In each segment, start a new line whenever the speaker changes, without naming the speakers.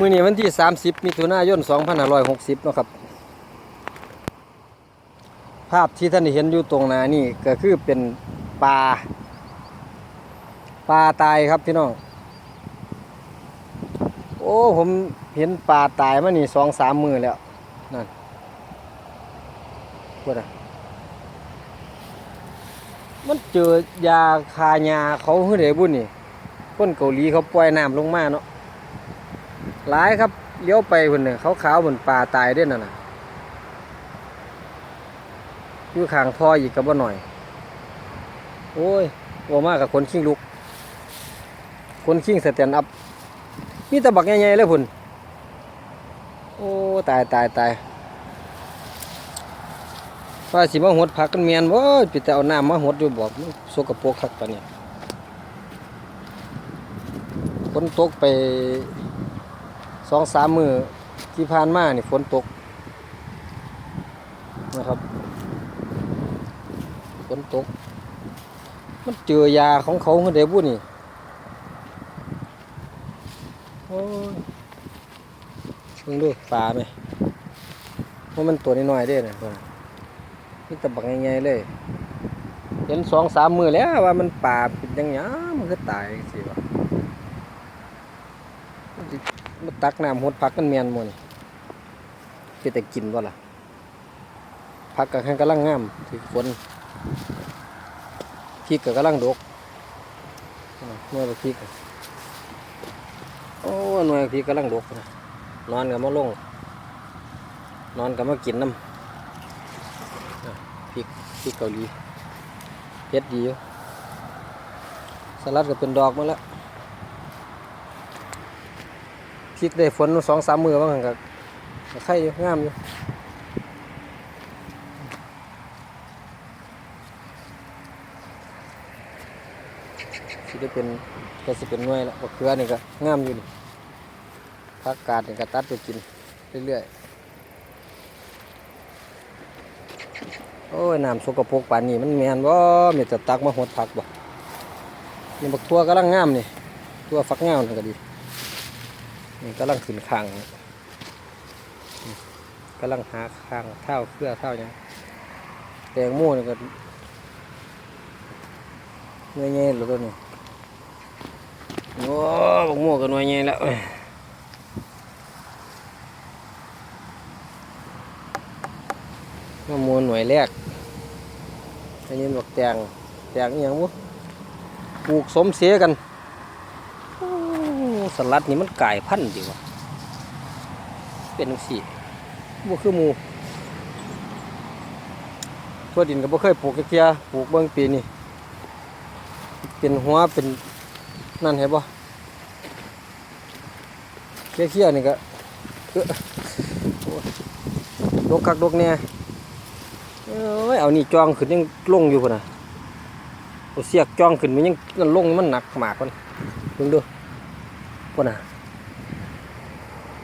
มื้อนี้วันที่ 30 มิถุนายน 2560เนาะครับ ภาพที่ท่านเห็นอยู่ตรงหน้านี่ก็คือเป็นปลาปลาตายครับพี่น้อง โอ้ผมเห็นปลาตายมานี่สองสามมือแล้วนั่นพูดอะมันเจอยาคายาเขาเฮือเดบุญนี่คนเกาหลีเขาปล่อยน้ำลงมาเนาะ หลายครับเลี้ยวไปคนเนี่ยขาวๆเหมือนปลาตายด้วยนั่นน่ะอยู่ข้างท่ออีกกับว่าหน่อย โอ้ยว่ามากกับคนขิ้งลุก คนขิ้งสแตนอัพมีตะบักใหญ่ๆเลยพุ่นโอ้ตายตายตายว่าสิมาหดผักกันเมียนบ่ปิแต่เอาน้ำมาหดอยู่บอกสกปรกคักปานนี้ฝนตกไป สองสามมือที่ผ่านมานี่ฝนตกนะครับฝนตก มันเจอยาของเขาเดี๋ยวบุนี่โอ้ยมึงดูปลาไหมว่ามันตัวน้อยๆเด้นะตัวน่ะนี่ตะบักใหญ่ๆเลยเห็นสองสามมือแล้วว่ามันปลาเป็นยังไงมันก็ตายสิวะ มันตักน้ำหดพักกันเมียนหมดนี่คือแต่กินว่าล่ะพักกันกำลังงามที่ฝนพริกก็กำลังดกอ่าเมื่อพริกอะโอ้หน่วยพี่กำลังดกนะนอนกับมาลงนอนกับมากินน้ำพริกพริกเกาหลีเผ็ดดีอยู่สลัดก็เป็นดอกมาแล้ว พริกได้ฝนสองสามมือบ้างกับไข่อยู่งามอยู่สิได้เป็นก็สิเป็นหน่วยแล้วบักเขือนี่ก็งามอยู่นี่ผักกาดนี่ก็ตัดไปกินเรื่อยๆโอ้ยน้ำสกปรกป่านนี้มันแมนบ่มีแต่ตักมาหดผักบ่นี่บักทั่วกำลังงามนี่ทัวฟักงามนี่ก็ดี นี่กำลังขึ้นข้างกำลังหาข้างเท่าเครือเท่าหยังแตงโมนี่ก็เงี้ยๆหรือตัวนี้โอ้บักโมกันน่วยใหญ่แล้วเอ้ยมะม่วงหน่วยแรกอันนี้บักแตงแตงอย่างวะปลูกสมเสียกัน สลัดนี่มันกลายพันธุ์ดีวะเป็นสีบ่คือมูทั่วดินก็บ่เคยปลูกจักเทียปลูกเบิ่งปีนี้เป็นหัวเป็นนั่นเห็นปะเขี้ยวๆนี่ก็เอ้อโอ้ยดกคักดกเนี่ยเอ้ยเอานี่จองขึ้นยังลงอยู่พุ่นน่ะเอาเสียกจองขึ้นมันยังนั่นลงมันหนักหมากมันเบิ่งดู พุ่นน่ะ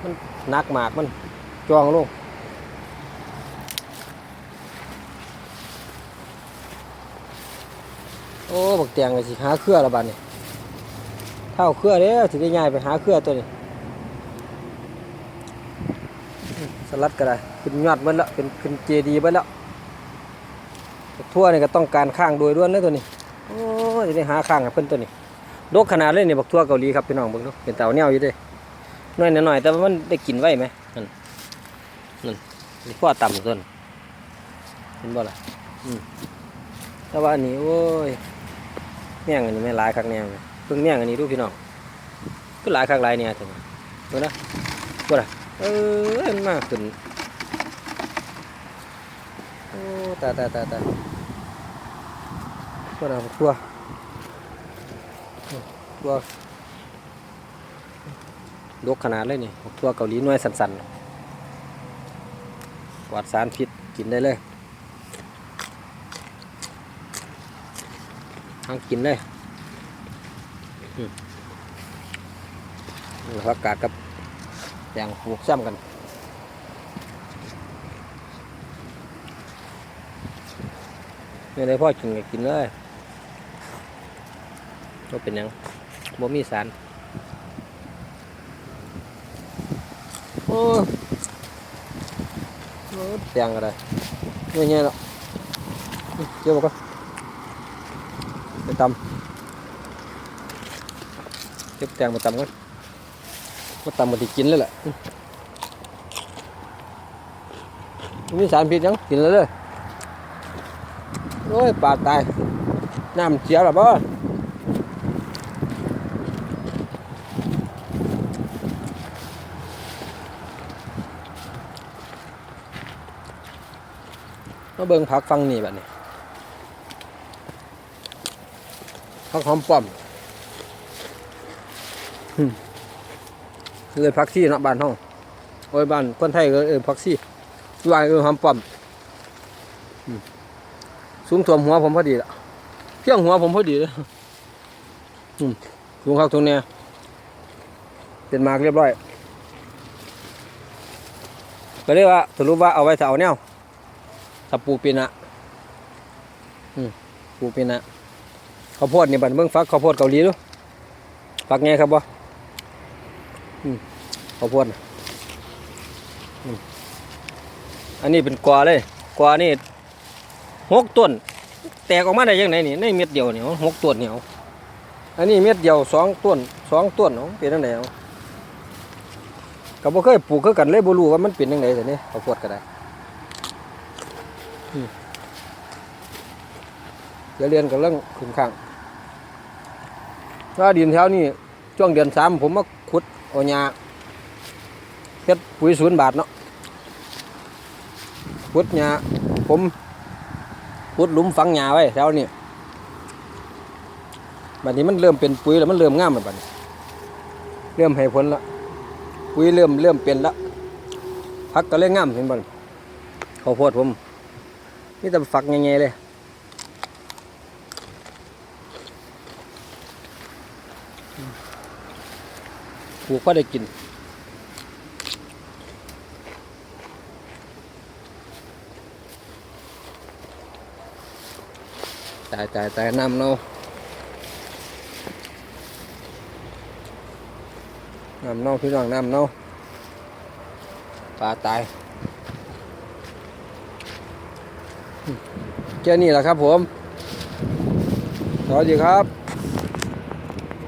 มันหนักหมากมันจองลงโอ้บักแตงเลยสิหาเครือละบาดนี่เท่าเครือเด้อถึงได้ง่ายไปหาเครือตัวนี้สลัดก็ได้ขึ้นยอดเบิ้แล้วเป็นขึ้นเจดีเบิ้แล้วทั่วนี่ก็ต้องการข้างโดยด้วนเลยตัวนี้โอ้ยจะได้หาข้างกับเพิ่อนตัวนี้ ดกขนาดเลยนี่บักทั่วเกาหลีครับพี่น้องเบิ่งดูเป็นเต่าแนวอยู่เด้น้อยหน่อยแต่ว่ามันได้กินไว้ไหมนั่นนั่นนี่พ่อต่ำต้นเห็นบ่ล่ะอืมแต่ว่าอันนี้โอ้ยแม่งอันนี้ไม่หลายคักแนวเลยเพิ่งเมี่ยงอันนี้ดูพี่น้องก็หลายครั้งหลายเนี่ยถึงดูนะดูนะเออมันมากขึ้นโอ้ตาตาตาตายตัวนะตัว ตัวดกขนาดเลยนี่ตัวเกาหลีน้อยสันๆปลอดสารพิษกินได้เลยทั้งกินเลยแล้วก็กาดกับอย่างปลูกซ้ำกันไม่ได้พ่อกินก็กินเลยก็เป็นยัง บ่มีสารอ้โอ้แตงอะไรไม่ไงหรอกเกี่ยวกันไปตำเก็บแตงมาตำกันมาตำมาที่กินเลยแหละมีสารพิษยังกินแล้วเลยโอ้ยปลาตาย น้ำเสียหรอบ่ มาเบิ่งผักฟังนี่แบบนี้ผักหอมป้อมเลยผักซี่เนาะบ้านห้องโอ้ยบ้านคนไทยก็เออผักซี่วายเออหอมป้อมสูงถ่วมหัวผมพอดีละเพียงหัวผมพอดีเลยสูงเข้าตรงเนี้ยเป็นมากเรียบร้อยก็เรียกว่าสรุปว่าเอาไว้ถ้าเอาแนว ถ้าปูปีนะปูปีนะข้าวโพดนี่บันเบิ่งฟักข้าวโพดเกาหลีดูฟักไงครับบ่ข้าวโพดอันนี้เป็นกวาเลยกวานี่หกต้น แตกออกมาได้ยังไงนี่ในเม็ดเดียวเนี่ยหกต้นเนี่ยอันนี้เม็ดเดียวสองต้นสองต้นเอาเป็นจังไดเอาก็บ่เคยปลูกคือกันเลยบ่รู้ว่ามันเป็นจังไดแต่นี่ข้าวโพดก็ได้ เดี๋ยวเรียนกับเรื่องขึ้นข้างถ้าดินแถวนี้ช่วงเดือนสามผมมาขุดเอาหญ้าเฮ็ดปุ๋ยศูนย์บาทเนาะขุดหญ้าผมขุดหลุมฝังหญ้าไว้แถวนี้บัดนี้มันเริ่มเป็นปุ๋ยแล้วมันเริ่มงามแล้วบัดนี้เริ่มให้ผลละปุ๋ยเริ่มเริ่มเป็นละพักก็เลยงามเห็นบ่ข้าวโพดผม นี่แต่ฝักใหญ่ๆเลยปลูกก็ได้กินตายตายตายน้ำเนาน้ำเน่าพี่น้องน้ำเน่าปลาตาย แค่นี้แหละครับผม สวัสดีครับ